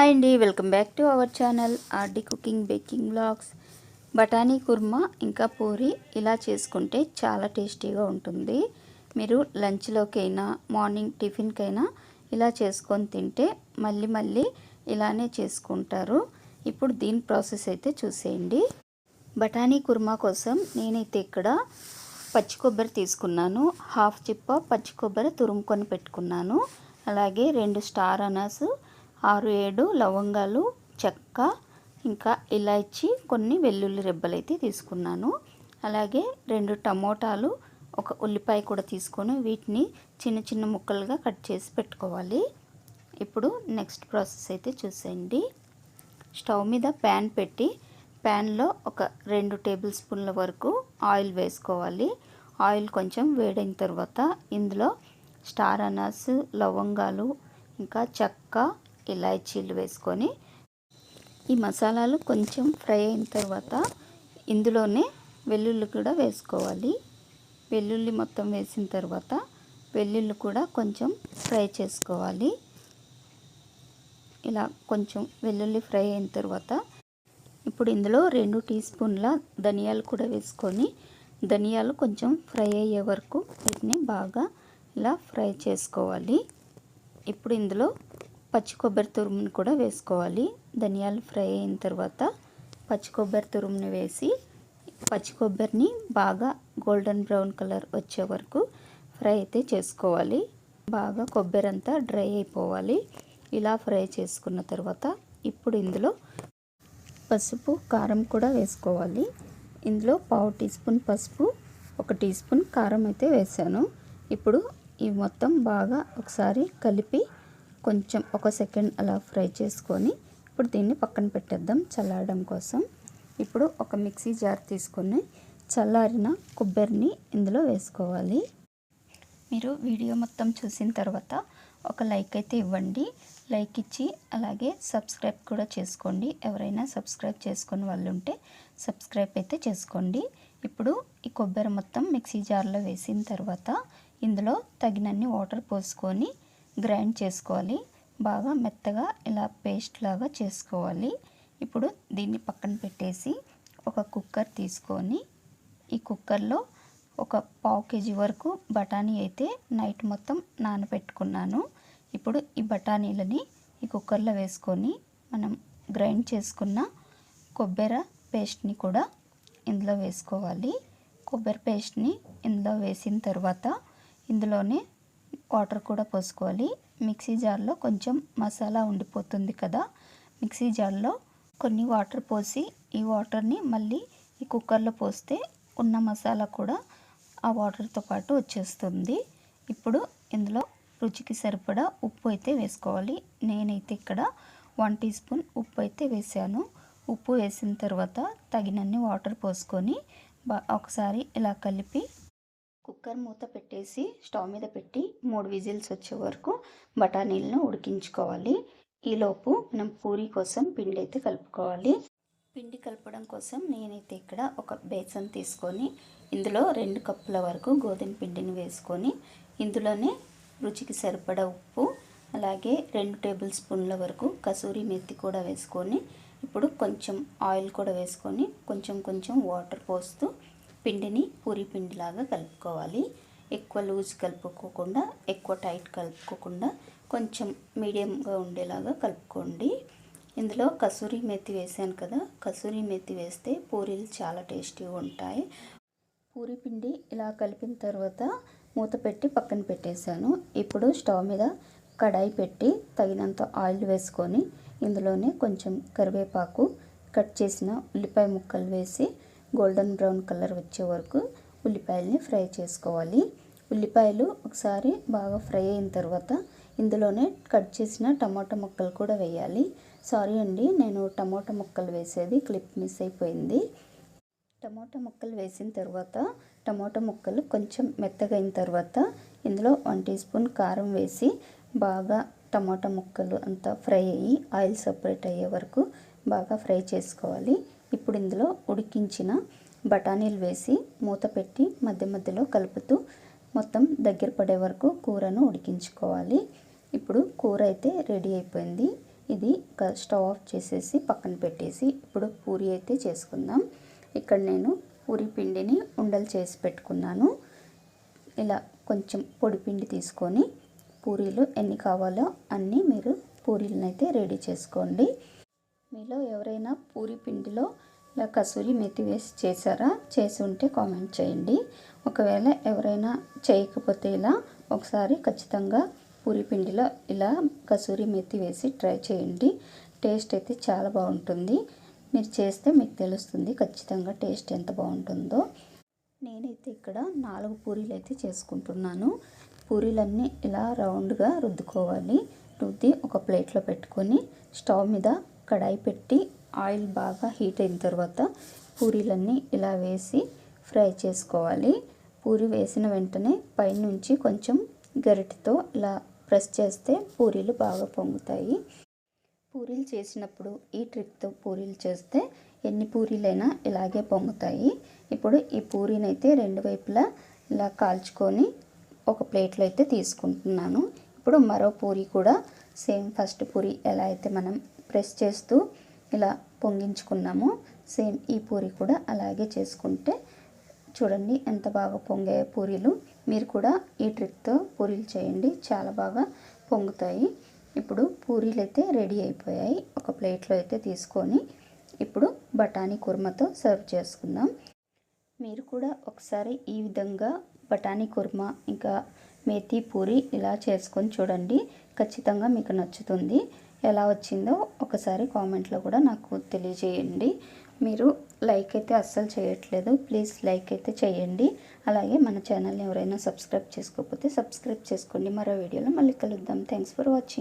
Hi అండి welcome back to our channel RD cooking baking blogs బఠానీ కుర్మా ఇంకా పూరి ఇలా చేసుకుంటే చాలా టేస్టీగా ఉంటుంది. మీరు లంచ్లోకైనా మార్నింగ్ టిఫిన్కైనా ఇలా చేసుకొని తింటే మళ్ళీ మళ్ళీ ఇలానే చేసుకుంటారు. ఇప్పుడు దీని ప్రాసెస్ అయితే చూసేయండి. బఠానీ కుర్మా కోసం నేనైతే ఇక్కడ పచ్చి కొబ్బరి తీసుకున్నాను. హాఫ్ చిప్ప పచ్చి కొబ్బరి తురుముకొని పెట్టుకున్నాను. అలాగే రెండు స్టార్ అనాసు ఆరు ఏడు లవంగాలు చెక్క ఇంకా ఇలాచి కొన్ని వెల్లుల్లి రెబ్బలు అయితే తీసుకున్నాను. అలాగే రెండు టమోటాలు ఒక ఉల్లిపాయ కూడా తీసుకొని వీటిని చిన్న చిన్న ముక్కలుగా కట్ చేసి పెట్టుకోవాలి. ఇప్పుడు నెక్స్ట్ ప్రాసెస్ అయితే చూసేయండి. స్టవ్ మీద ప్యాన్ పెట్టి ప్యాన్లో ఒక రెండు టేబుల్ స్పూన్ల వరకు ఆయిల్ వేసుకోవాలి. ఆయిల్ కొంచెం వేడైన తర్వాత ఇందులో స్టార్ అనాస్ లవంగాలు ఇంకా చెక్క ఇలాచీలు వేసుకొని ఈ మసాలాలు కొంచెం ఫ్రై అయిన తర్వాత ఇందులోనే వెల్లుల్లి కూడా వేసుకోవాలి. వెల్లుల్లి మొత్తం వేసిన తర్వాత వెల్లుల్లి కూడా కొంచెం ఫ్రై చేసుకోవాలి. ఇలా కొంచెం వెల్లుల్లి ఫ్రై అయిన తర్వాత ఇప్పుడు ఇందులో రెండు టీ స్పూన్ల ధనియాలు కూడా వేసుకొని ధనియాలు కొంచెం ఫ్రై అయ్యే వరకు వీటిని బాగా ఇలా ఫ్రై చేసుకోవాలి. ఇప్పుడు ఇందులో పచ్చి కొబ్బరి తురుమును కూడా వేసుకోవాలి. ధనియాలు ఫ్రై అయిన తర్వాత పచ్చి కొబ్బరి తురుమును వేసి పచ్చి కొబ్బరిని బాగా గోల్డెన్ బ్రౌన్ కలర్ వచ్చే వరకు ఫ్రై అయితే చేసుకోవాలి. బాగా కొబ్బరి అంతా డ్రై అయిపోవాలి. ఇలా ఫ్రై చేసుకున్న తర్వాత ఇప్పుడు ఇందులో పసుపు కారం కూడా వేసుకోవాలి. ఇందులో పావు టీ స్పూన్ పసుపు ఒక టీ స్పూన్ కారం అయితే వేసాను. ఇప్పుడు ఇవి మొత్తం బాగా ఒకసారి కలిపి కొంచెం ఒక సెకండ్ అలా ఫ్రై చేసుకొని ఇప్పుడు దీన్ని పక్కన పెట్టేద్దాం చల్లారడం కోసం. ఇప్పుడు ఒక మిక్సీ జార్ తీసుకొని చల్లారిన కొబ్బరిని ఇందులో వేసుకోవాలి. మీరు వీడియో మొత్తం చూసిన తర్వాత ఒక లైక్ అయితే ఇవ్వండి. లైక్ ఇచ్చి అలాగే సబ్స్క్రైబ్ కూడా చేసుకోండి. ఎవరైనా సబ్స్క్రైబ్ చేసుకుని వాళ్ళు ఉంటే సబ్స్క్రైబ్ అయితే చేసుకోండి. ఇప్పుడు ఈ కొబ్బరి మొత్తం మిక్సీ జార్లో వేసిన తర్వాత ఇందులో తగినన్ని వాటర్ పోసుకొని గ్రైండ్ చేసుకోవాలి. బాగా మెత్తగా ఇలా పేస్ట్ లాగా చేసుకోవాలి. ఇప్పుడు దీన్ని పక్కన పెట్టేసి ఒక కుక్కర్ తీసుకొని ఈ కుక్కర్లో ఒక పావు కేజీ వరకు బఠానీ అయితే నైట్ మొత్తం నానబెట్టుకున్నాను. ఇప్పుడు ఈ బఠానీలని ఈ కుక్కర్లో వేసుకొని మనం గ్రైండ్ చేసుకున్న కొబ్బరి పేస్ట్ని కూడా ఇందులో వేసుకోవాలి. కొబ్బరి పేస్ట్ని ఇందులో వేసిన తర్వాత ఇందులోనే వాటర్ కూడా పోసుకోవాలి. మిక్సీ జార్లో కొంచెం మసాలా ఉండిపోతుంది కదా. మిక్సీ జార్లో కొన్ని వాటర్ పోసి ఈ వాటర్ని మళ్ళీ ఈ కుక్కర్లో పోస్తే ఉన్న మసాలా కూడా ఆ వాటర్తో పాటు వచ్చేస్తుంది. ఇప్పుడు ఇందులో రుచికి సరిపడా ఉప్పు అయితే వేసుకోవాలి. నేనైతే ఇక్కడ వన్ టీ స్పూన్ ఉప్పు అయితే వేసాను. ఉప్పు వేసిన తర్వాత తగినన్ని వాటర్ పోసుకొని ఒకసారి ఇలా కలిపి కుక్కర్ మూత పెట్టేసి స్టవ్ మీద పెట్టి మూడు విజిల్స్ వచ్చే వరకు బఠానీలను ఉడికించుకోవాలి. ఈలోపు మనం పూరి కోసం పిండి అయితే కలుపుకోవాలి. పిండి కలపడం కోసం నేనైతే ఇక్కడ ఒక బేసన్ తీసుకొని ఇందులో రెండు కప్పుల వరకు గోధుమ పిండిని వేసుకొని ఇందులోనే రుచికి సరిపడ ఉప్పు అలాగే రెండు టేబుల్ స్పూన్ల వరకు కసూరి మెత్తి కూడా వేసుకొని ఇప్పుడు కొంచెం ఆయిల్ కూడా వేసుకొని కొంచెం కొంచెం వాటర్ పోస్తూ పిండిని పూరి పిండిలాగా కలుపుకోవాలి. ఎక్కువ లూజ్ కలుపుకోకుండా ఎక్కువ టైట్ కలుపుకోకుండా కొంచెం మీడియంగా ఉండేలాగా కలుపుకోండి. ఇందులో కసూరి మెత్తి వేసాను కదా కసూరి మెత్తి వేస్తే పూరీలు చాలా టేస్టీగా ఉంటాయి. పూరి పిండి ఇలా కలిపిన తర్వాత మూత పెట్టి పక్కన పెట్టేశాను. ఇప్పుడు స్టవ్ మీద కడాయి పెట్టి తగినంత ఆయిల్ వేసుకొని ఇందులోనే కొంచెం కరివేపాకు కట్ చేసిన ఉల్లిపాయ ముక్కలు వేసి గోల్డెన్ బ్రౌన్ కలర్ వచ్చే వరకు ఉల్లిపాయలని ఫ్రై చేసుకోవాలి. ఉల్లిపాయలు ఒకసారి బాగా ఫ్రై అయిన తర్వాత ఇందులోనే కట్ చేసిన టమాటా ముక్కలు కూడా వేయాలి. సారీ అండి నేను టమాటా ముక్కలు వేసేది క్లిప్ మిస్ అయిపోయింది. టమాటా ముక్కలు వేసిన తర్వాత టమాటా ముక్కలు కొంచెం మెత్తగా అయిన తర్వాత ఇందులో వన్ టీ స్పూన్ కారం వేసి బాగా టమాటా ముక్కలు అంతా ఫ్రై అయ్యి ఆయిల్ సపరేట్ అయ్యే వరకు బాగా ఫ్రై చేసుకోవాలి. ఇప్పుడు ఇందులో ఉడికించిన బఠానీలు వేసి మూత పెట్టి మధ్య మధ్యలో కలుపుతూ మొత్తం దగ్గర పడే వరకు కూరను ఉడికించుకోవాలి. ఇప్పుడు కూర అయితే రెడీ అయిపోయింది. ఇది స్టవ్ ఆఫ్ చేసేసి పక్కన పెట్టేసి ఇప్పుడు పూరి అయితే చేసుకుందాం. ఇక్కడ నేను పూరి పిండిని ఉండలు చేసి పెట్టుకున్నాను. ఇలా కొంచెం పొడి పిండి తీసుకొని పూరీలు ఎన్ని కావాలో అన్నీ మీరు పూరీలను అయితే రెడీ చేసుకోండి. మీలో ఎవరైనా పూరి పిండిలో ఇలా కసూరి మెతి వేసి చేశారా? చేసి ఉంటే కామెంట్ చేయండి. ఒకవేళ ఎవరైనా చేయకపోతే ఇలా ఒకసారి ఖచ్చితంగా పూరి పిండిలో ఇలా కసూరి మెతి వేసి ట్రై చేయండి. టేస్ట్ అయితే చాలా బాగుంటుంది. మీరు చేస్తే మీకు తెలుస్తుంది ఖచ్చితంగా టేస్ట్ ఎంత బాగుంటుందో. నేనైతే ఇక్కడ నాలుగు పూరీలు అయితే చేసుకుంటున్నాను. పూరీలన్నీ ఇలా రౌండ్గా రుద్దుకోవాలి. రుద్ది ఒక ప్లేట్లో పెట్టుకొని స్టవ్ మీద కడాయి పెట్టి ఆయిల్ బాగా హీట్ అయిన తర్వాత పూరీలన్నీ ఇలా వేసి ఫ్రై చేసుకోవాలి. పూరి వేసిన వెంటనే పైనుంచి కొంచెం గరిటెతో ఇలా ప్రెస్ చేస్తే పూరీలు బాగా పొంగుతాయి. పూరీలు చేసినప్పుడు ఈ ట్రిక్తో పూరీలు చేస్తే ఎన్ని పూరీలైనా ఇలాగే పొంగుతాయి. ఇప్పుడు ఈ పూరీని అయితే రెండు వైపులా ఇలా కాల్చుకొని ఒక ప్లేట్లో అయితే తీసుకుంటున్నాను. ఇప్పుడు మరో పూరి కూడా సేమ్ ఫస్ట్ పూరి ఎలా అయితే మనం ప్రెస్ చేస్తూ ఇలా పొంగించుకున్నాము. సేమ్ ఈ పూరి కూడా అలాగే చేసుకుంటే చూడండి ఎంత బాగా పొంగే పూరీలు. మీరు కూడా ఈ ట్రిక్తో పూరీలు చేయండి. చాలా బాగా పొంగుతాయి. ఇప్పుడు పూరీలు అయితే రెడీ అయిపోయాయి. ఒక ప్లేట్లో అయితే తీసుకొని ఇప్పుడు బఠానీ కుర్మతో సర్వ్ చేసుకుందాం. మీరు కూడా ఒకసారి ఈ విధంగా బఠానీ కుర్మా ఇంకా మేతి పూరి ఇలా చేసుకొని చూడండి. ఖచ్చితంగా మీకు నచ్చుతుంది. ఎలా వచ్చిందో ఒకసారి కామెంట్లో కూడా నాకు తెలియజేయండి. మీరు లైక్ అయితే అస్సలు చేయట్లేదు. ప్లీజ్ లైక్ అయితే చేయండి. అలాగే మన ఛానల్ని ఎవరైనా సబ్స్క్రైబ్ చేసుకోకపోతే సబ్స్క్రైబ్ చేసుకోండి. మరో వీడియోలో మళ్ళీ కలుద్దాం. Thanks for watching.